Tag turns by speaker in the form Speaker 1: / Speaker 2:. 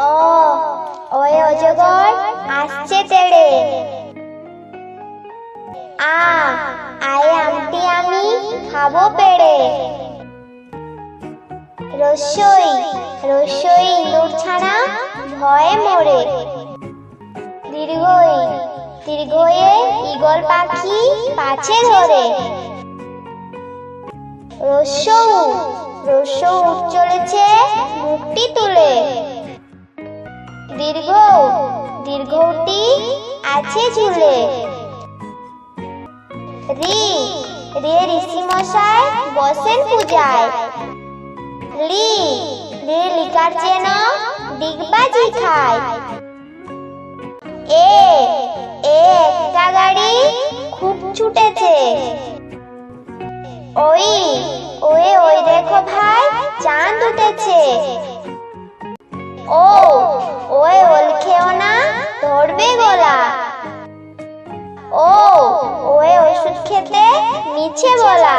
Speaker 1: অ way অজগর আসছে তেড়ে। আ, আয়ে আমটি আমি খাব পেড়ে। রসই রসই ইঁদুর ছাড়া ভয়ে মরে। দীর্ঘই, দীর্ঘয়ে ঈগল পাখি পাছে ধরে। রসৌ রসৌ চলেছে দীর্ঘ, দীর্ঘটি আছে ঝুলে। রি রে ঋষি মশাই বসেন পূজায়। লি রে লিকার যেন ডিগবাজি খায়। এ একটা গাড়ি খুব ছুটেছে। ওই ওই ওই দেখো ভাই, চাঁদ উঠেছে। ও ওই ওল খেও না ধরবে গলা। ও ওই ওষুধ খেতে মিছে বলা।